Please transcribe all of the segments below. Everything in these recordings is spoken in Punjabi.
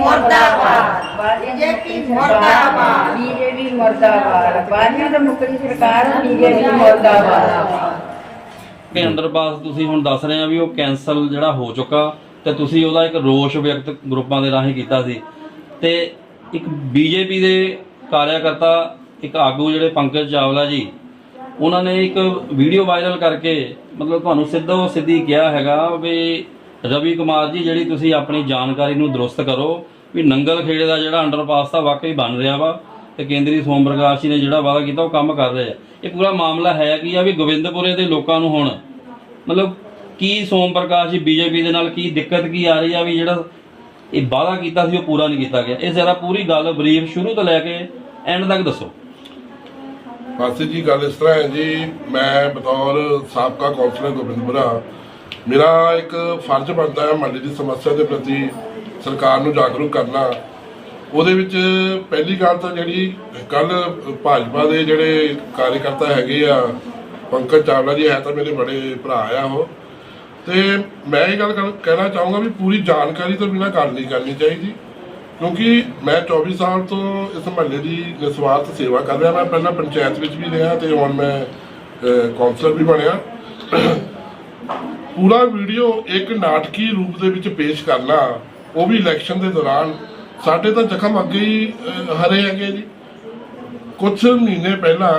ਮੁਰਦਾਬਾਦ। ਬੀਜੇਪੀ ਮੁਰਦਾਬਾਦ ਬੀਜੇਪੀ ਮੁਰਦਾਬਾਦ। ਬਾਜੀਆਂ ਦਾ ਮੁਕਤੀ ਸਰਕਾਰ ਬੀਜੇਪੀ ਮੁਰਦਾਬਾਦ। ਕਿ ਅੰਡਰਪਾਸ ਤੁਸੀਂ ਹੁਣ ਦੱਸ ਰਹੇ ਆ ਵੀ ਉਹ ਕੈਨਸਲ ਜਿਹੜਾ ਹੋ ਚੁੱਕਾ ਤੇ ਤੁਸੀਂ ਉਹਦਾ ਇੱਕ ਰੋਸ਼ ਵਿਅਕਤ ਗਰੁੱਪਾਂ ਦੇ ਰਾਹੀਂ ਕੀਤਾ ਸੀ। ਤੇ ਇੱਕ ਬੀਜੇਪੀ ਦੇ ਕਾਰਿਆਕਰਤਾ ਇੱਕ ਆਗੂ ਜਿਹੜੇ ਪੰਕਜ ਚਾਵਲਾ ਜੀ ਉਹਨਾਂ ਨੇ ਇੱਕ ਵੀਡੀਓ ਵਾਇਰਲ ਕਰਕੇ ਮਤਲਬ ਤੁਹਾਨੂੰ ਸਿੱਧੋ ਸਿੱਧੀ ਕਿਹਾ ਹੈਗਾ ਵੀ ਰਵੀ ਕੁਮਾਰ ਜੀ, ਜਿਹੜੀ ਤੁਸੀਂ ਆਪਣੀ ਜਾਣਕਾਰੀ ਨੂੰ ਦਰੁਸਤ ਕਰੋ ਵੀ ਨੰਗਲ ਖੇੜੇ ਦਾ ਜਿਹੜਾ ਅੰਡਰਪਾਸ ਤਾਂ ਵਾਕਈ ਬਣ ਰਿਹਾ ਵਾ ਤੇ ਕੇਂਦਰੀ ਸੋਮ ਪ੍ਰਕਾਸ਼ ਜੀ ਨੇ ਜਿਹੜਾ ਵਾਅਦਾ ਕੀਤਾ ਉਹ ਕੰਮ ਕਰ ਰਿਹਾ ਇਹ ਪੂਰਾ ਮਾਮਲਾ ਹੈ ਕੀ ਆ ਵੀ ਗੋਬਿੰਦਪੁਰੇ ਦੇ ਲੋਕਾਂ ਨੂੰ ਹੁਣ ਮਤਲਬ ਕੀ ਸੋਮ ਪ੍ਰਕਾਸ਼ ਜੀ, ਬੀਜੇਪੀ ਦੇ ਨਾਲ ਕੀ ਦਿੱਕਤ ਕੀ ਆ ਰਹੀ ਆ ਵੀ ਜਿਹੜਾ ਇਹ ਵਾਅਦਾ ਕੀਤਾ ਸੀ ਉਹ ਪੂਰਾ ਨਹੀਂ ਕੀਤਾ ਗਿਆ। ਇਹ ਜ਼ਰਾ ਪੂਰੀ ਗੱਲ ਬਰੀਫ ਸ਼ੁਰੂ ਤੋਂ ਲੈ ਕੇ ਐਂਡ ਤੱਕ ਦੱਸੋ। ਮਾਸੀ ਜੀ, ਗੱਲ ਇਸ ਤਰ੍ਹਾਂ ਹੈ ਜੀ, ਮੈਂ ਬਤੌਰ ਸਾਬਕਾ ਕੌਂਸਲਰ ਗੋਬਿੰਦਪੁਰਾ ਮੇਰਾ ਇੱਕ ਫਰਜ਼ ਬਣਦਾ ਹੈ ਮੰਡੀ ਦੀ ਸਮੱਸਿਆ ਦੇ ਪ੍ਰਤੀ ਸਰਕਾਰ ਨੂੰ ਜਾਗਰੂਕ ਕਰਨਾ। ਉਹਦੇ ਵਿੱਚ ਪਹਿਲੀ ਗੱਲ ਤਾਂ ਜਿਹੜੀ ਕੱਲ ਭਾਜਪਾ ਦੇ ਜਿਹੜੇ ਕਾਰਜਕਰਤਾ ਹੈਗੇ ਆ ਪੰਕਜ ਚਾਵਲਾ ਜੀ ਹੈ ਤਾਂ ਮੇਰੇ ਬੜੇ ਭਰਾ ਆ ਉਹ। ਤੇ ਮੈਂ ਇਹ ਗੱਲ ਕਹਿਣਾ ਚਾਹੂੰਗਾ ਵੀ ਪੂਰੀ ਜਾਣਕਾਰੀ ਤੋਂ ਬਿਨਾਂ ਗੱਲ ਨਹੀਂ ਕਰਨੀ ਚਾਹੀਦੀ। ਕਿਉਂਕਿ ਮੈਂ 24 ਸਾਲ ਤੋਂ ਇਸ ਮਹੱਲੇ ਦੀ ਨਿਸਵਾਰਥ ਸੇਵਾ ਕਰ ਰਿਹਾ ਮੈਂ ਪਹਿਲਾਂ ਪੰਚਾਇਤ ਵਿੱਚ ਵੀ ਰਿਹਾ ਤੇ ਹੁਣ ਮੈਂ ਅਹ, ਕੌਂਸਲਰ ਵੀ ਬਣਿਆ। ਪੂਰਾ ਵੀਡੀਓ ਇੱਕ ਨਾਟਕੀ ਰੂਪ ਦੇ ਵਿੱਚ ਪੇਸ਼ ਕਰਨਾ, ਉਹ ਵੀ ਇਲੈਕਸ਼ਨ ਦੇ ਦੌਰਾਨ, ਸਾਡੇ ਤਾਂ ਜ਼ਖਮ ਅੱਗੇ ਹੀ ਹਰੇ ਹੈਗੇ ਜੀ। ਕੁਝ ਮਹੀਨੇ ਪਹਿਲਾਂ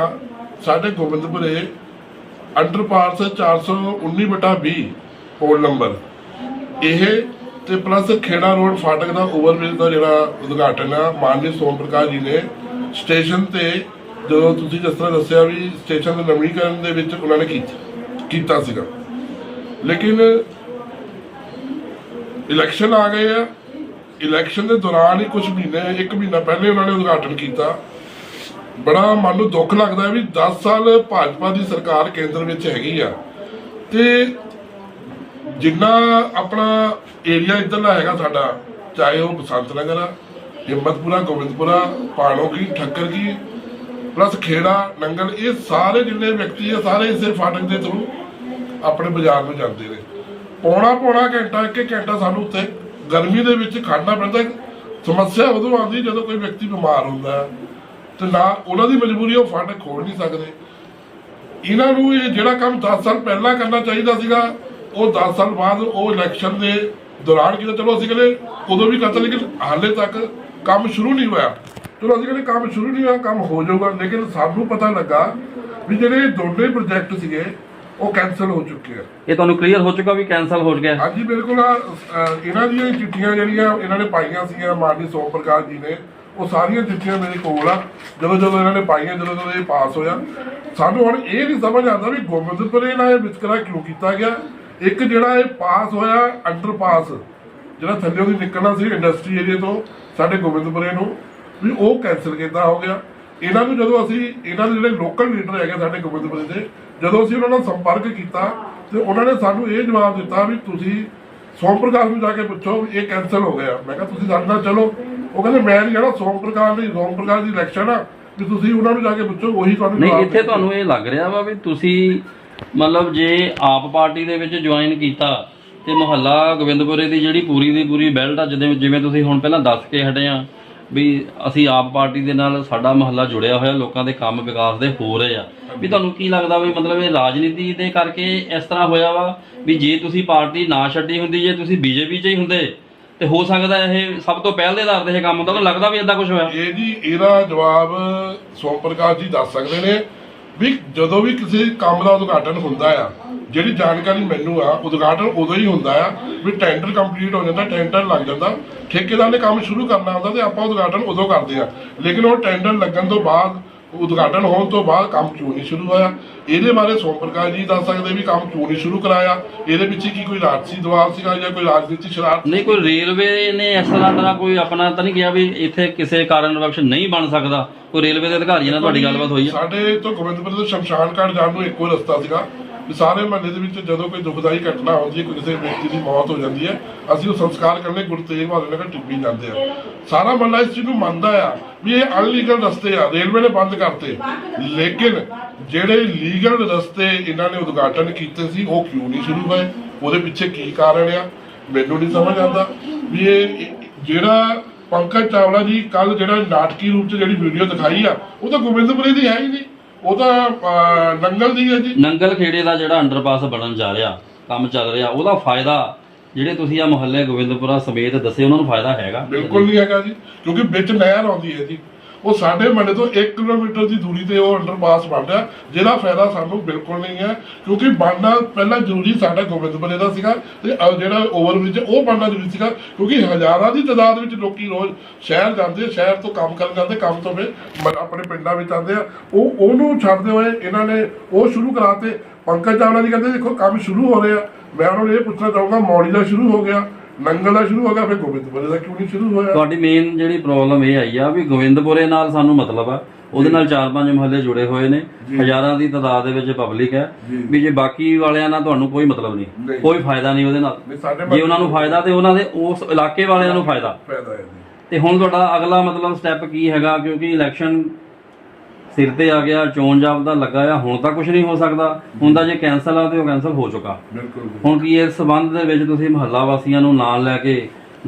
ਸਾਡੇ ਗੋਬਿੰਦਪੁਰੇ ਅੰਡਰਪਾਸ 419 ਬਟਾ 20 ਪੋਲ ਨੰਬਰ, ਇਹ ਤੇ ਪਲੱਸ ਖੇੜਾ ਰੋਡ ਫਾਟਕ ਦਾ ਓਵਰਬ੍ਰਿਜ ਦਾ ਜਿਹੜਾ ਉਦਘਾਟਨ ਆ, ਮਾਨਯੋਗ ਸੋਮ ਪ੍ਰਕਾਸ਼ ਜੀ ਨੇ ਸਟੇਸ਼ਨ ਤੇ, ਜਦੋਂ ਤੁਸੀਂ ਜਿਸ ਤਰ੍ਹਾਂ ਦੱਸਿਆ ਵੀ ਸਟੇਸ਼ਨ ਦੇ ਨਵੀਨੀਕਰਨ ਦੇ ਵਿੱਚ ਉਹਨਾਂ ਨੇ ਕੀਤਾ ਕੀਤਾ ਸੀਗਾ। ਲੇਕਿਨ ਇਲੈਕਸ਼ਨ ਆ ਗਏ ਆ। ਇਲੈਕਸ਼ਨ ਦੇ ਦੌਰਾਨ ਹੀ ਕੁਝ ਮਹੀਨੇ, ਇੱਕ ਮਹੀਨਾ ਪਹਿਲੇ ਉਹਨਾਂ ਨੇ ਉਦਘਾਟਨ ਕੀਤਾ। ਬੜਾ ਮਨ ਨੂੰ ਦੁੱਖ ਲੱਗਦਾ ਵੀ 10 ਸਾਲ ਭਾਜਪਾ ਦੀ ਸਰਕਾਰ ਕੇਂਦਰ ਵਿੱਚ ਹੈਗੀ ਆ। ਤੇ ਜਿੰਨਾ ਆਪਣਾ ਏਰੀਆ ਇੱਧਰਲਾ ਹੈਗਾ ਸਾਡਾ, ਚਾਹੇ ਉਹ ਬਸੰਤ ਨਗਰ ਆ, ਹਿੰਮਤਪੁਰਾ, ਗੋਬਿੰਦਪੁਰਾ ਪਾਣੋ ਕੀ ਠੱਕਰ ਕੀ ਪਲੱਸ ਖੇੜਾ, ਨੰਗਲ, ਇਹ ਸਾਰੇ ਜਿੰਨੇ ਵਿਅਕਤੀ ਆ, ਸਾਰੇ ਇਸੇ ਫਾਟਕ ਦੇ ਥਰੂ ਆਪਣੇ ਬਾਜ਼ਾਰ ਨੂੰ ਜਾਂਦੇ ਨੇ। ਪੌਣਾ ਪੌਣਾ ਘੰਟਾ, ਇੱਕ ਇੱਕ ਘੰਟਾ ਸਾਨੂੰ ਉੱਥੇ ਗਰਮੀ ਦੇ ਵਿੱਚ ਖੜਨਾ ਪੈਂਦਾ ਸਮੱਸਿਆ ਉਦੋਂ ਆਉਂਦੀ ਜਦੋਂ ਕੋਈ ਵਿਅਕਤੀ ਬਿਮਾਰ ਹੁੰਦਾ ਹੈ। ਤੇ ਨਾ ਉਹਨਾਂ ਦੀ ਮਜਬੂਰੀ ਉਹ ਫਾਟਕ ਖੋਲ ਨਹੀਂ ਸਕਦੇ। ਇਹਨਾਂ ਨੂੰ ਇਹ ਜਿਹੜਾ ਕੰਮ 10 ਸਾਲ ਪਹਿਲਾਂ ਕਰਨਾ ਚਾਹੀਦਾ ਸੀਗਾ, ਉਹ 10 ਸਾਲ ਬਾਅਦ ਉਹ ਇਲੈਕਸ਼ਨ ਦੇ ਦੌਰਾਨ ਕੀਤਾ। ਚਲੋ ਅਸੀਂ ਕਹਿੰਦੇ ਉਦੋਂ ਵੀ ਕਰਤਾ, ਲੇਕਿਨ ਹਾਲੇ ਤੱਕ ਕੰਮ ਸ਼ੁਰੂ ਨਹੀਂ ਹੋਇਆ। ਚਲੋ ਅਸੀਂ ਕਹਿੰਦੇ ਕੰਮ ਸ਼ੁਰੂ ਨਹੀਂ ਹੋਇਆ, ਕੰਮ ਹੋ ਜਾਊਗਾ। ਲੇਕਿਨ ਸਾਨੂੰ ਪਤਾ ਲੱਗਾ ਵੀ ਜਿਹੜੇ ਦੋਨੇ ਪ੍ਰੋਜੈਕਟ ਸੀਗੇ ਉਹ ਕੈਨਸਲ ਹੋ ਚੁੱਕੇ ਆ। ਇਹ ਤੁਹਾਨੂੰ ਕਲੀਅਰ ਹੋ ਚੁੱਕਾ ਵੀ ਕੈਨਸਲ ਹੋ ਗਿਆ। ਹਾਂਜੀ ਬਿਲਕੁਲ ਇਹਨਾਂ ਦੀਆਂ ਹੀ ਚਿੱਠੀਆਂ ਜਿਹੜੀਆਂ ਇਹਨਾਂ ਨੇ ਪਾਈਆਂ ਸੀਗੀਆਂ ਮਾਨਨੀ ਸੋਮ ਪ੍ਰਕਾਸ਼ ਜੀ ਨੇ ਉਹ ਸਾਰੀਆਂ ਚਿੱਠੀਆਂ ਮੇਰੇ ਕੋਲ ਆ। ਜਦੋਂ ਜਦੋਂ ਇਹਨਾਂ ਨੇ ਪਾਈਆਂ ਜਦੋਂ ਜਦੋਂ ਇਹ ਪਾਸ ਹੋਇਆ। ਸਾਨੂੰ ਹੁਣ ਇਹ ਨਹੀਂ ਸਮਝ ਆਉਂਦਾ ਵੀ ਗੋਬਿੰਦਪੁਰੇ ਨਾਲ ਇਹ ਵਿਤਕਰਾ ਕਿਉਂ ਕੀਤਾ ਗਿਆ। ਇੱਕ ਜਿਹੜਾ ਇਹ ਪਾਸ ਹੋਇਆ ਅੰਡਰ ਪਾਸ ਜਿਹੜਾ ਥੱਲੇ ਦੀ ਨਿਕਲਣਾ ਸੀ ਇੰਡਸਟਰੀ ਏਰੀਆ ਤੋਂ ਸਾਡੇ ਗੋਬਿੰਦਪੁਰੇ ਨੂੰ ਵੀ ਉਹ ਕੈਨਸਲ ਕੀਤਾ ਹੋ ਗਿਆ। ਇਹਨਾਂ ਨੂੰ ਜਦੋਂ ਅਸੀਂ ਇਹਨਾਂ ਦੇ ਜਿਹੜੇ ਲੋਕਲ ਲੀਡਰ ਹੈਗੇ ਸਾਡੇ ਗੋਬਿੰਦਪੁਰੇ ਦੇ ਜਦੋਂ ਅਸੀਂ ਉਹਨਾਂ ਨਾਲ ਸੰਪਰਕ ਕੀਤਾ ਤੇ ਉਹਨਾਂ ਨੇ ਸਾਨੂੰ ਇਹ ਜਵਾਬ ਦਿੱਤਾ ਵੀ ਤੁਸੀਂ ਸੋਮ ਪ੍ਰਕਾਸ਼ ਨੂੰ ਜਾ ਕੇ ਪੁੱਛੋ ਇਹ ਕੈਨਸਲ ਹੋ ਗਿਆ ਮੈਂ ਕਿਹਾ ਤੁਸੀਂ ਸਾਡੇ ਨਾਲ ਚਲੋ ਉਹ ਕਹਿੰਦੇ ਮੈਂ ਨਹੀਂ ਜਾਣਾ ਸੋਮ ਪ੍ਰਕਾਸ਼ ਦੀ ਸੋਮ ਪ੍ਰਕਾਸ਼ ਦੀ ਇਲੈਕਸ਼ਨ ਆ ਵੀ ਤੁਸੀਂ ਉਹਨਾਂ ਨੂੰ ਜਾ ਕੇ ਪੁੱਛੋ ਉਹੀ ਤੁਹਾਨੂੰ ਨਹੀਂ ਜਵਾਬ ਇੱਥੇ। ਤੁਹਾਨੂੰ ਇਹ ਲੱਗ ਰਿਹਾ ਵਾ ਵੀ ਤੁਸੀਂ ਮਤਲਬ ਜੇ ਆਪ ਪਾਰਟੀ ਦੇ ਵਿੱਚ ਜੁਆਇਨ ਕੀਤਾ ਤੇ ਮੁਹੱਲਾ ਗੋਬਿੰਦਪੁਰੇ ਦੀ ਜਿਹੜੀ ਪੂਰੀ ਦੀ ਪੂਰੀ ਬੈਲਟ ਆ ਜਿਵੇਂ ਜਿਵੇਂ ਤੁਸੀਂ ਹੁਣ ਪਹਿਲਾਂ ਦੱਸ ਕੇ ਹਟੇ ਆ ਵੀ ਅਸੀਂ ਆਪ ਪਾਰਟੀ ਦੇ ਨਾਲ ਸਾਡਾ ਮੁਹੱਲਾ ਜੁੜਿਆ ਹੋਇਆ, ਲੋਕਾਂ ਦੇ ਕੰਮ ਵਿਕਾਸ ਦੇ ਹੋ ਰਹੇ ਆ। ਵੀ ਤੁਹਾਨੂੰ ਕੀ ਲੱਗਦਾ ਵੀ ਮਤਲਬ ਇਹ ਰਾਜਨੀਤੀ ਦੇ ਕਰਕੇ ਇਸ ਤਰ੍ਹਾਂ ਹੋਇਆ ਵਾ ਵੀ ਜੇ ਤੁਸੀਂ ਪਾਰਟੀ ਨਾ ਛੱਡੀ ਹੁੰਦੀ, ਜੇ ਤੁਸੀਂ ਬੀਜੇਪੀ 'ਚ ਹੀ ਹੁੰਦੇ, ਤੇ ਹੋ ਸਕਦਾ ਇਹ ਸਭ ਤੋਂ ਪਹਿਲ ਦੇ ਆਧਾਰ ਤੇ ਇਹ ਕੰਮ ਹੁੰਦਾ। ਤਾਂ ਲੱਗਦਾ ਵੀ ਇਦਾਂ ਕੁਝ ਹੋਇਆ? ਇਹ ਜੀ, ਇਹਦਾ ਜਵਾਬ ਸੋਮ ਪ੍ਰਕਾਸ਼ ਜੀ ਦੱਸ ਸਕਦੇ ਨੇ। ਵੀ ਜਦੋਂ ਵੀ ਕਿਸੇ ਕੰਮ ਦਾ ਉਦਘਾਟਨ ਹੁੰਦਾ ਆ, ਜਿਹੜੀ ਜਾਣਕਾਰੀ ਮੈਨੂੰ ਆ, ਉਦਘਾਟਨ ਉਦੋਂ ਹੀ ਹੁੰਦਾ ਆ ਵੀ ਟੈਂਡਰ ਕੰਪਲੀਟ ਹੋ ਜਾਂਦਾ ਟੈਂਡਰ ਲੱਗ ਜਾਂਦਾ, ਠੇਕੇਦਾਰ ਨੇ ਕੰਮ ਸ਼ੁਰੂ ਕਰਨਾ ਹੁੰਦਾ ਤੇ ਆਪਾਂ ਉਦਘਾਟਨ ਉਦੋਂ ਕਰਦੇ ਆ। ਲੇਕਿਨ ਉਹ ਟੈਂਡਰ ਲੱਗਣ ਤੋਂ ਬਾਅਦ ਉਦਘਾਟਨ ਹੋਣ ਤੋਂ ਬਾਅਦ ਕੰਮ ਕਿਉਂ ਨਹੀਂ ਸ਼ੁਰੂ ਹੋਇਆ? ਇਹਦੇ ਬਾਰੇ ਸੋਮ ਪ੍ਰਕਾਸ਼ ਜੀ ਦੱਸ ਸਕਦੇ ਵੀ ਕੰਮ ਕਿਉਂ ਨਹੀਂ ਸ਼ੁਰੂ ਕਰਾਇਆ? ਇਹਦੇ ਪਿੱਛੇ ਕੀ ਕੋਈ ਰਾਜਸੀ ਦਬਾਅ ਸੀਗਾ ਜਾਂ ਕੋਈ ਰਾਜਨੀਤੀ ਸ਼ਰਾਰਤ? ਨਹੀਂ ਕੋਈ ਰੇਲਵੇ ਨੇ ਇਸ ਤਰ੍ਹਾਂ ਦਾ ਕੋਈ ਆਪਣਾ ਤਾਂ ਨਹੀਂ ਕਿਹਾ ਵੀ ਇੱਥੇ ਕਿਸੇ ਕਾਰਨ ਵਕਸ਼ ਨਹੀਂ ਬਣ ਸਕਦਾ। ਕੋਈ ਰੇਲਵੇ ਦੇ ਅਧਿਕਾਰੀਆਂ ਨਾਲ ਤੁਹਾਡੀ ਗੱਲਬਾਤ ਹੋਈ ਹੈ ਸਾਡੇ ਤੋਂ ਗੋਬਿੰਦਪੁਰ ਤੋਂ ਸ਼ਮਸ਼ਾਨ ਘਾਟ ਜਾਣ ਨੂੰ ਇੱਕੋ ਰਸਤਾ ਸੀਗਾ। ਵੀ ਸਾਰੇ ਮਹੱਲੇ ਦੇ ਵਿੱਚ ਜਦੋਂ ਕੋਈ ਦੁਖਦਾਈ ਘਟਨਾ ਹੁੰਦੀ ਹੈ, ਕੋਈ ਕਿਸੇ ਵਿਅਕਤੀ ਦੀ ਮੌਤ ਹੋ ਜਾਂਦੀ ਹੈ, ਅਸੀਂ ਉਹ ਸੰਸਕਾਰ ਕਰਨੇ ਗੁਰੂ ਤੇਗ ਬਹਾਦਰ ਨਗਰ ਟਿੱਬੀ ਜਾਂਦੇ ਆ। ਸਾਰਾ ਮਹੱਲਾ ਇਸ ਚੀਜ਼ ਨੂੰ ਮੰਨਦਾ ਆ ਵੀ ਇਹ ਅਨਲੀਗਲ ਰਸਤੇ ਆ, ਰੇਲਵੇ ਨੇ ਬੰਦ ਕਰਤੇ। ਲੇਕਿਨ ਜਿਹੜੇ ਲੀਗਲ ਰਸਤੇ ਇਹਨਾਂ ਨੇ ਉਦਘਾਟਨ ਕੀਤੇ ਸੀ, ਉਹ ਕਿਉਂ ਨਹੀਂ ਸ਼ੁਰੂ ਹੋਏ? ਉਹਦੇ ਪਿੱਛੇ ਕੀ ਕਾਰਨ ਆ? ਮੈਨੂੰ ਨਹੀਂ ਸਮਝ ਆਉਂਦਾ ਵੀ ਇਹ ਜਿਹੜਾ ਪੰਕਜ ਚਾਵਲਾ ਜੀ ਕੱਲ ਜਿਹੜਾ ਨਾਟਕੀ ਰੂਪ ਚ ਜਿਹੜੀ ਵੀਡੀਓ ਦਿਖਾਈ ਆ, ਉਹ ਤਾਂ ਗੋਬਿੰਦਪੁਰੇ ਦੀ ਹੈ ਹੀ ਨਹੀਂ। ਉਹ ਤਾਂ ਨੰਗਲ ਦੀ ਹੈ ਜੀ। ਨੰਗਲ ਖੇੜੇ ਦਾ ਜਿਹੜਾ ਅੰਡਰਪਾਸ ਬਣਨ ਜਾ ਰਿਹਾ ਕੰਮ ਚੱਲ ਰਿਹਾ ਉਹਦਾ ਫਾਇਦਾ ਜਿਹੜੇ ਤੁਸੀਂ ਆ ਮੁਹੱਲੇ ਗੋਬਿੰਦਪੁਰਾ ਸਮੇਤ ਦੱਸੇ ਉਹਨਾਂ ਨੂੰ ਫਾਇਦਾ ਹੈਗਾ? ਬਿਲਕੁਲ ਨਹੀਂ ਹੈਗਾ ਜੀ ਕਿਉਂਕਿ ਵਿੱਚ ਨਹਿਰ ਆਉਂਦੀ ਹੈ ਜੀ। ਉਹ ਸਾਡੇ ਮੰਡੇ ਤੋਂ 1 ਕਿਲੋਮੀਟਰ ਦੀ ਦੂਰੀ ਤੇ ਉਹ ਅੰਡਰਪਾਸ ਬਣ ਰਿਹਾ ਜਿਹਦਾ ਫਾਇਦਾ ਸਾਨੂੰ ਬਿਲਕੁਲ ਨਹੀਂ ਹੈ, ਕਿਉਂਕਿ ਬਣਨਾ ਪਹਿਲਾਂ ਜ਼ਰੂਰੀ ਸਾਡਾ ਗੋਬਿੰਦਪੁਰੇ ਦਾ ਸੀਗਾ ਤੇ ਜਿਹੜਾ ਓਵਰਬ੍ਰਿਜ ਉਹ ਬਣਨਾ ਜ਼ਰੂਰੀ ਸੀਗਾ, ਕਿਉਂਕਿ ਹਜ਼ਾਰਾਂ ਦੀ ਤਾਦਾਦ ਵਿੱਚ ਲੋਕੀ ਰੋਜ਼ ਸ਼ਹਿਰ ਜਾਂਦੇ, ਸ਼ਹਿਰ ਤੋਂ ਕੰਮ ਕਰਨ ਜਾਂਦੇ, ਕੰਮ ਤੋਂ ਫਿਰ ਆਪਣੇ ਪਿੰਡਾਂ ਵਿੱਚ ਆਉਂਦੇ ਆ। ਉਹ, ਉਹਨੂੰ ਛੱਡਦੇ ਹੋਏ ਇਹਨਾਂ ਨੇ ਉਹ ਸ਼ੁਰੂ ਕਰਾਤੇ। ਪੰਕਜ ਚਾਵਲਾ ਜੀ ਕਹਿੰਦੇ, ਦੇਖੋ, ਕੰਮ ਸ਼ੁਰੂ ਹੋ ਰਿਹਾ ਮੈਂ ਉਹਨਾਂ ਨੂੰ ਇਹ ਪੁੱਛਣਾ ਚਾਹੂੰਗਾ, ਮੌੜੀ ਦਾ ਸ਼ੁਰੂ ਹੋ ਗਿਆ। ਨੰਗਲ ਦਾ ਸ਼ੁਰੂ ਹੋ ਗਿਆ ਫਿਰ ਗੋਬਿੰਦਪੁਰੇ ਦਾ ਕਿਉਂ ਨਹੀਂ ਸ਼ੁਰੂ ਹੋਇਆ? ਤੁਹਾਡੀ ਮੇਨ ਜਿਹੜੀ ਪ੍ਰੋਬਲਮ ਇਹ ਆਈ ਆ ਵੀ ਗੋਬਿੰਦਪੁਰੇ ਨਾਲ ਸਾਨੂੰ ਮਤਲਬ ਆ। ਉਹਦੇ ਨਾਲ ਚਾਰ ਪੰਜ ਮੁਹੱਲੇ ਜੁੜੇ ਹੋਏ ਨੇ। ਹਜ਼ਾਰਾਂ ਦੀ ਤਾਦਾਦ ਦੇ ਵਿੱਚ ਪਬਲਿਕ ਹੈ। ਵੀ ਜੇ ਬਾਕੀ ਵਾਲਿਆਂ ਨਾਲ ਤੁਹਾਨੂੰ ਕੋਈ ਮਤਲਬ ਨਹੀਂ। ਕੋਈ ਫਾਇਦਾ ਨਹੀਂ ਉਹਦੇ ਨਾਲ। ਜੇ ਉਹਨਾਂ ਨੂੰ ਫਾਇਦਾ ਤੇ ਉਹਨਾਂ ਦੇ ਉਸ ਇਲਾਕੇ ਵਾਲਿਆਂ ਨੂੰ ਫਾਇਦਾ। ਫਾਇਦਾ ਹੈ ਜੀ। ਤੇ ਹੁਣ ਤੁਹਾਡਾ ਅਗਲਾ ਮਤਲਬ ਸਟੈਪ ਕੀ ਹੈਗਾ? ਕਿਉਂਕਿ ਇਲੈਕਸ਼ਨ ਸਿਰ ਤੇ ਆ ਗਿਆ ਚੋਣ ਜਾਬਤਾ ਲੱਗਾ ਆ ਹੁਣ ਤਾਂ ਕੁਝ ਨਹੀਂ ਹੋ ਸਕਦਾ। ਹੁਣ ਤਾਂ ਜੇ ਕੈਨਸਲ ਆ ਤੇ ਉਹ ਕੈਨਸਲ ਹੋ ਚੁੱਕਾ। ਬਿਲਕੁਲ। ਹੁਣ ਕੀ ਇਸ ਸਬੰਧ ਦੇ ਵਿੱਚ ਤੁਸੀਂ ਮਹੱਲਾ ਵਾਸੀਆਂ ਨੂੰ ਨਾਲ ਲੈ ਕੇ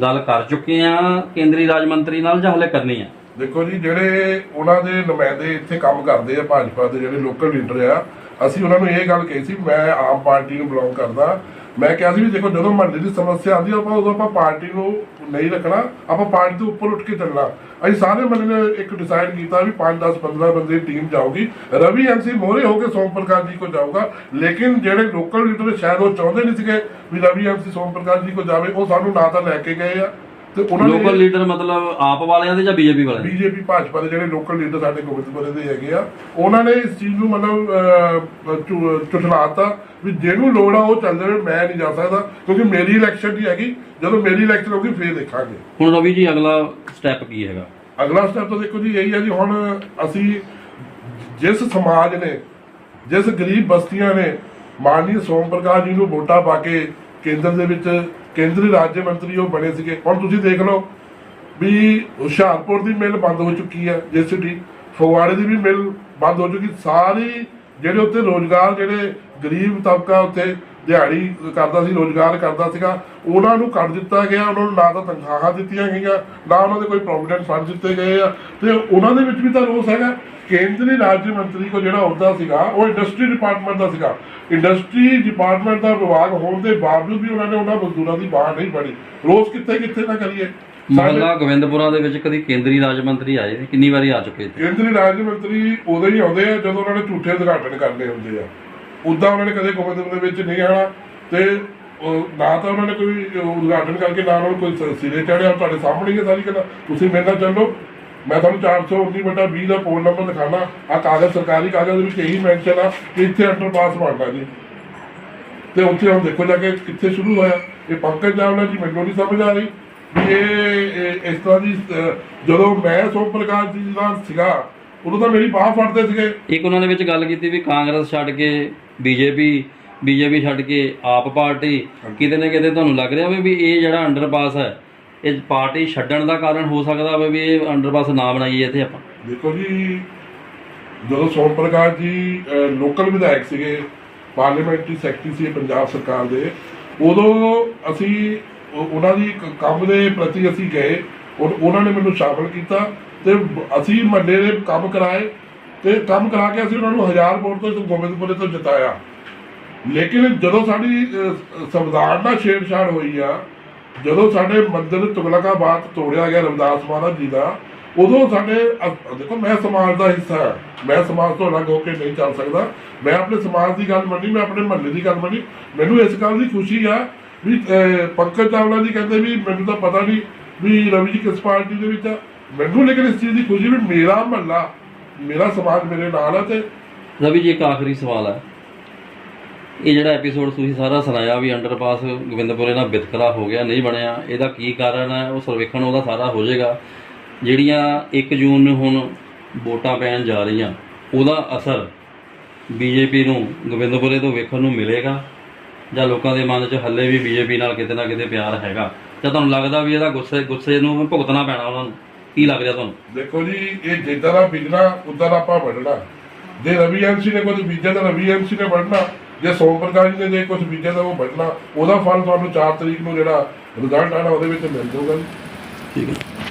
ਗੱਲ ਕਰ ਚੁੱਕੇ ਆ? ਕੇਂਦਰੀ ਰਾਜ ਮੰਤਰੀ ਨਾਲ ਜਾਂ ਹਲੇ ਕਰਨੀ ਆ? ਦੇਖੋ ਜੀ ਜਿਹੜੇ ਉਹਨਾਂ ਦੇ ਨੁਮਾਇੰਦੇ ਇੱਥੇ ਕੰਮ ਕਰਦੇ ਆ ਭਾਜਪਾ ਦੇ ਜਿਹੜੇ ਲੋਕਲ ਲੀਡਰ ਆ ਅਸੀਂ ਉਹਨਾਂ ਨੂੰ ਇਹ ਗੱਲ ਕਹੀ ਸੀ ਮੈਂ ਆਮ ਪਾਰਟੀ ਨੂੰ ਬਿਲੋਂਗ ਕਰਦਾ ਮੈਂ ਕਿਹਾ ਸੀ ਵੀ ਦੇਖੋ ਜਦੋਂ ਮਹੱਲੇ ਦੀ ਸਮੱਸਿਆ ਆਉਂਦੀ ਆ, ਆਪਾਂ ਉਦੋਂ ਆਪਾਂ ਪਾਰਟੀ ਨੂੰ ਨਹੀਂ ਰੱਖਣਾ ਆਪਾਂ ਪਾਰਟੀ ਤੋਂ ਉੱਪਰ ਉੱਠ ਕੇ ਚੱਲਣਾ। ਅਸੀਂ ਸਾਰੇ ਮਹੱਲੇ ਨੇ ਇੱਕ ਡਿਸਾਈਡ ਕੀਤਾ ਵੀ 5 10 15 ਬੰਦੇ ਦੀ ਟੀਮ ਜਾਊਗੀ। ਰਵੀ ਐਮਸੀ ਮੋਹਰੇ ਹੋ ਕੇ ਸੋਮ ਪ੍ਰਕਾਸ਼ ਜੀ ਕੋ ਜਾਊਗਾ। ਲੇਕਿਨ ਜਿਹੜੇ ਲੋਕਲ ਲੀਡਰ ਸ਼ਾਇਦ ਉਹ ਚਾਹੁੰਦੇ ਨਹੀਂ ਸੀਗੇ ਵੀ ਰਵੀ ਐਮਸੀ ਸੋਮ ਪ੍ਰਕਾਸ਼ ਜੀ ਕੋ ਜਾਵੇ ਉਹ ਸਾਨੂੰ ਨਾ ਤਾਂ ਲੈ ਕੇ ਗਏ ਆ। ਤੇ ਉਹਨਾਂ ਨੇ ਲੋਕਲ ਲੀਡਰ ਮਤਲਬ ਆਪ ਵਾਲਿਆਂ ਦੇ ਜਾਂ ਬੀਜੇਪੀ ਵਾਲਿਆਂ ਦੇ? ਬੀਜੇਪੀ ਭਾਜਪਾ ਦੇ ਜਿਹੜੇ ਲੋਕਲ ਲੀਡਰ ਸਾਡੇ ਗੋਬਿੰਦਪੁਰੇ ਦੇ ਹੈਗੇ ਆ ਉਹਨਾਂ ਨੇ ਇਸ ਚੀਜ਼ ਨੂੰ ਮਤਲਬ ਝੁਠਲਾਤਾ ਵੀ ਜਿਹਨੂੰ ਲੋੜ ਆ ਉਹ ਚੱਲ ਜਾਵੇ ਮੈਂ ਨਹੀਂ ਜਾ ਸਕਦਾ ਕਿਉਂਕਿ ਮੇਰੀ ਇਲੈਕਸ਼ਨ ਹੀ ਹੈਗੀ ਜਦੋਂ ਮੇਰੀ ਇਲੈਕਸ਼ਨ ਹੋਊਗੀ ਫੇਰ ਦੇਖਾਂਗੇ। ਹੁਣ ਰਵੀ ਜੀ ਅਗਲਾ ਸਟੈਪ ਕੀ ਹੈਗਾ? ਅਗਲਾ ਸਟੈਪ ਤਾਂ ਦੇਖੋ ਜੀ ਇਹੀ ਹੈ ਜੀ ਹੁਣ ਅਸੀਂ ਜਿਸ ਸਮਾਜ ਨੇ ਜਿਸ ਗਰੀਬ ਬਸਤੀਆਂ ਨੇ ਮਾਨਨੀय ਸੋਮ ਪ੍ਰਕਾਸ਼ ਜੀ ਨੂੰ ਵੋਟਾਂ ਪਾ ਕੇ ਕੇਂਦਰ ਦੇ ਵਿੱਚ ਕੇਂਦਰੀ ਰਾਜ ਮੰਤਰੀ ਉਹ ਬਣੇ ਸੀਗੇ। ਹੁਣ ਤੁਸੀਂ ਦੇਖ ਲਓ ਵੀ ਹੁਸ਼ਿਆਰਪੁਰ ਦੀ ਮਿਲ ਬੰਦ ਹੋ ਚੁੱਕੀ ਹੈ ਜੇਸੀਟੀ ਫਗਵਾੜੇ ਦੀ ਵੀ ਮਿਲ ਬੰਦ ਹੋ ਚੁੱਕੀ। ਸਾਰੀ ਜਿਹੜੇ ਉੱਤੇ ਰੋਜ਼ਗਾਰ, ਜਿਹੜੇ ਗਰੀਬ ਤਬਕਾ ਉੱਤੇ ਦਿਹਾੜੀ ਕਰਦਾ ਸੀ ਰੋਜ਼ਗਾਰ ਕਰਦਾ ਸੀਗਾ। ਉਹਨਾਂ ਨੂੰ ਕੱਢ ਦਿੱਤਾ ਗਿਆ ਉਹਨਾਂ ਨੂੰ ਨਾ ਤਾਂ ਤਨਖਾਹਾਂ ਦਿੱਤੀਆਂ ਗਈਆਂ ਨਾ ਉਹਨਾਂ ਦੇ ਕੋਈ ਪ੍ਰੋਵੀਡੈਂਟ ਫੰਡ ਦਿੱਤੇ ਗਏ ਆ। ਤੇ ਉਹਨਾਂ ਦੇ ਵਿੱਚ ਵੀ ਤਾਂ ਰੋਸ ਹੈਗਾ। ਕੇਂਦਰੀ ਰਾਜ ਮੰਤਰੀ ਕੋ ਜਿਹੜਾ ਅਹੁਦਾ ਸੀਗਾ ਉਹ ਇੰਡਸਟਰੀ ਡਿਪਾਰਟਮੈਂਟ ਦਾ ਸੀਗਾ। ਇੰਡਸਟਰੀ ਡਿਪਾਰਟਮੈਂਟ ਦਾ ਵਿਭਾਗ ਹੋਣ ਦੇ ਬਾਵਜੂਦ ਵੀ ਉਹਨਾਂ ਨੇ ਉਹਨਾਂ ਮਜ਼ਦੂਰਾਂ ਦੀ ਬਾਹ ਨਹੀਂ ਫੜੀ। ਰੋਸ ਕਿੱਥੇ ਕਿੱਥੇ ਨਾ ਕਰੀਏ। ਮਹੱਲਾ ਗੋਬਿੰਦਪੁਰਾ ਦੇ ਵਿੱਚ ਕਦੀ ਕੇਂਦਰੀ ਰਾਜ ਮੰਤਰੀ ਆਏ ਨੇ? ਕਿੰਨੀ ਵਾਰੀ ਆ ਚੁੱਕੇ ਕੇਂਦਰੀ ਰਾਜ ਮੰਤਰੀ ਉਦੋਂ ਹੀ ਆਉਂਦੇ ਆ ਜਦੋਂ ਉਹਨਾਂ ਨੇ ਝੂਠੇ ਉਦਘਾਟਨ ਕਰਨੇ ਹੁੰਦੇ ਆ। ਉਦਾਂ ਉਹਨਾਂ ਨੇ ਕਦੇ ਗੋਬਿੰਦਪੁਰ ਦੇ ਵਿੱਚ ਨਹੀਂ ਆਣਾ ਤੇ ਨਾ ਤਾਂ ਉਹਨਾਂ ਨੇ ਕੋਈ ਉਦਘਾਟਨ ਕਰਕੇ, ਨਾ ਉਹਨਾਂ ਨੂੰ ਕੋਈ ਸਿਰੇ ਚੜਿਆ ਤੁਹਾਡੇ ਸਾਹਮਣੇ ਹੀ ਸਾਰੀ ਗੱਲ। ਤੁਸੀਂ ਮੇਰੇ ਨਾਲ ਚੱਲੋ। ਮੈਂ ਤੁਹਾਨੂੰ 419 ਬਟਾ 20 ਦਾ ਫੋਨ ਨੰਬਰ ਦਿਖਾਣਾ। ਆ ਕਾਗਜ਼, ਸਰਕਾਰੀ ਕਾਗਜ਼ ਦੇ ਵਿੱਚ ਇਹੀ ਮੈਂਸ਼ਨ ਆ ਕਿ ਇੱਥੇ ਅੰਡਰਪਾਸ ਬਣਦਾ ਜੀ। ਤੇ ਉੱਥੇ ਹੁਣ ਦੇਖੋ ਜਾ ਕੇ ਕਿੱਥੇ ਸ਼ੁਰੂ ਹੋਇਆ। ਇਹ ਪੰਕਜ ਚਾਵਲਾ ਜੀ ਮੈਨੂੰ ਨਹੀਂ ਸਮਝ ਆ ਰਹੀ ਵੀ ਇਹ ਇਸ ਤਰ੍ਹਾਂ ਦੀ ਜਦੋਂ ਮੈਂ ਸੋਮ ਪ੍ਰਕਾਸ਼ ਜੀ ਦਾ ਸੀਗਾ, ਉਦੋਂ ਤਾਂ ਮੇਰੀ ਬਾਹ ਫੜਦੇ ਸੀਗੇ। ਇੱਕ ਉਹਨਾਂ ਨੇ ਵਿੱਚ ਗੱਲ ਕੀਤੀ ਵੀ ਕਾਂਗਰਸ ਛੱਡ ਕੇ ਬੀਜੇਪੀ ਬੀਜੇਪੀ ਛੱਡ ਕੇ ਆਪ ਪਾਰਟੀ ਕਿਤੇ ਨਾ ਕਿਤੇ ਤੁਹਾਨੂੰ ਲੱਗ ਰਿਹਾ ਹੋਵੇ ਵੀ ਇਹ ਜਿਹੜਾ ਅੰਡਰਪਾਸ ਹੈ ਇਹ ਪਾਰਟੀ ਛੱਡਣ ਦਾ ਕਾਰਨ ਹੋ ਸਕਦਾ ਹੋਵੇ ਵੀ ਇਹ ਅੰਡਰਪਾਸ ਨਾ ਬਣਾਈਏ ਇੱਥੇ ਆਪਾਂ। ਦੇਖੋ ਜੀ ਜਦੋਂ ਸੋਮ ਪ੍ਰਕਾਸ਼ ਜੀ ਲੋਕਲ ਵਿਧਾਇਕ ਸੀਗੇ ਪਾਰਲੀਮੈਂਟਰੀ ਸੈਕਟਰੀ ਸੀ ਪੰਜਾਬ ਸਰਕਾਰ ਦੇ ਉਦੋਂ ਅਸੀਂ ਉਹ- ਉਹਨਾਂ ਦੀ ਕੰਮ ਦੇ ਪ੍ਰਤੀ ਅਸੀਂ ਗਏ ਉਹ- ਉਹਨਾਂ ਨੇ ਮੈਨੂੰ ਸ਼ਾਮਲ ਕੀਤਾ ਤੇ ਅਸੀਂ ਮੱਲੇ ਦੇ ਕੰਮ ਕਰਾਏ ਤੇ ਕੰਮ ਕਰਾ ਕੇ ਅਸੀਂ ਉਹਨਾਂ ਨੂੰ ਹਜ਼ਾਰ ਵੋਟ ਤੋਂ ਗੋਬਿੰਦਪੁਰੇ ਤੋਂ ਜਿਤਾਇਆ। ਲੇਕਿਨ ਜਦੋਂ ਸਾਡੀ ਸੰਵਿਧਾਨ ਨਾਲ ਛੇੜਛਾੜ ਹੋਈ ਆ, ਜਦੋਂ ਸਾਡੇ ਮੰਦਿਰ ਤੁਗਲਕਾਬਾਦ ਤੋੜਿਆ ਗਿਆ ਰਵਿਦਾਸ ਮਹਾਰਾਜ ਜੀ ਦਾ, ਉਦੋਂ ਸਾਡੇ ਦੇਖੋ ਮੈਂ ਸਮਾਜ ਦਾ ਹਿੱਸਾ ਹਾਂ। ਮੈਂ ਸਮਾਜ ਤੋਂ ਅਲੱਗ ਹੋ ਕੇ ਨਹੀਂ ਚੱਲ ਸਕਦਾ। ਮੈਂ ਆਪਣੇ ਸਮਾਜ ਦੀ ਗੱਲ ਮੰਨੀ, ਮੈਂ ਆਪਣੇ ਮਹੱਲੇ ਦੀ ਗੱਲ ਮੰਨੀ। ਮੈਨੂੰ ਇਸ ਗੱਲ ਦੀ ਖੁਸ਼ੀ ਆ ਵੀ ਪੰਕਜ ਚਾਵਲਾ ਜੀ ਕਹਿੰਦੇ ਵੀ ਮੈਨੂੰ ਤਾਂ ਪਤਾ ਨਹੀਂ ਵੀ ਰਵੀ ਜੀ ਕਿਸ ਪਾਰਟੀ ਦੇ ਵਿੱਚ ਆ। ਮੈਨੂੰ ਲੇਕਿਨ ਇਸ ਚੀਜ਼ ਦੀ ਖੁਸ਼ੀ ਵੀ ਮੇਰਾ ਮਹੱਲਾ ਮੇਰਾ ਸਮਾਜ ਮੇਰੇ ਨਾਲ ਆ ਤੇ ਰਵੀ ਜੀ, ਇੱਕ ਆਖਰੀ ਸਵਾਲ ਹੈ ਇਹ ਜਿਹੜਾ ਐਪੀਸੋਡ ਤੁਸੀਂ ਸਾਰਾ ਸੁਣਾਇਆ ਵੀ ਅੰਡਰਪਾਸ ਗੋਬਿੰਦਪੁਰੇ ਨਾਲ ਵਿਤਕਰਾ ਹੋ ਗਿਆ, ਨਹੀਂ ਬਣਿਆ, ਇਹਦਾ ਕੀ ਕਾਰਨ ਹੈ ਉਹ ਸਰਵੇਖਣ ਉਹਦਾ ਸਾਰਾ ਹੋ ਜਾਏਗਾ। ਜਿਹੜੀਆਂ 1 ਜੂਨ ਨੂੰ ਹੁਣ ਵੋਟਾਂ ਪੈਣ ਜਾ ਰਹੀਆਂ, ਉਹਦਾ ਅਸਰ ਬੀਜੇਪੀ ਨੂੰ ਗੋਬਿੰਦਪੁਰੇ ਤੋਂ ਵੇਖਣ ਨੂੰ ਮਿਲੇਗਾ, ਜਾਂ ਲੋਕਾਂ ਦੇ ਮਨ 'ਚ ਹੱਲੇ ਵੀ ਬੀਜੇਪੀ ਨਾਲ ਕਿਤੇ ਨਾ ਕਿਤੇ ਪਿਆਰ ਹੈਗਾ। ਜਾਂ ਤੁਹਾਨੂੰ ਲੱਗਦਾ ਵੀ ਇਹਦਾ ਗੁੱਸੇ ਗੁੱਸੇ ਨੂੰ ਭੁਗਤਣਾ ਪੈਣਾ ਉਹਨਾਂ ਨੂੰ? ਕੀ ਲੱਗ ਰਿਹਾ ਤੁਹਾਨੂੰ? ਦੇਖੋ ਜੀ ਇਹ ਜਿੱਦਾਂ ਦਾ ਬੀਜਣਾ ਉਦਾਂ ਦਾ ਆਪਾਂ ਵੱਢਣਾ। ਜੇ ਰਵੀ ਐਮਸੀ ਨੇ ਕੁਝ ਬੀਜਿਆ ਤਾਂ ਰਵੀ ਐਮਸੀ ਨੇ ਵੱਢਣਾ। ਜੇ ਸੋਮ ਪ੍ਰਕਾਸ਼ ਜੀ ਨੇ ਜੇ ਕੁਝ ਬੀਜਿਆ ਤਾਂ ਉਹ ਵੱਢਣਾ। ਉਹਦਾ ਫਲ ਤੁਹਾਨੂੰ 4 ਤਰੀਕ ਨੂੰ ਜਿਹੜਾ ਰਿਜ਼ਲਟ ਆਣਾ ਉਹਦੇ ਵਿੱਚ ਮਿਲ ਜਾਊਗਾ ਜੀ। ਠੀਕ ਹੈ।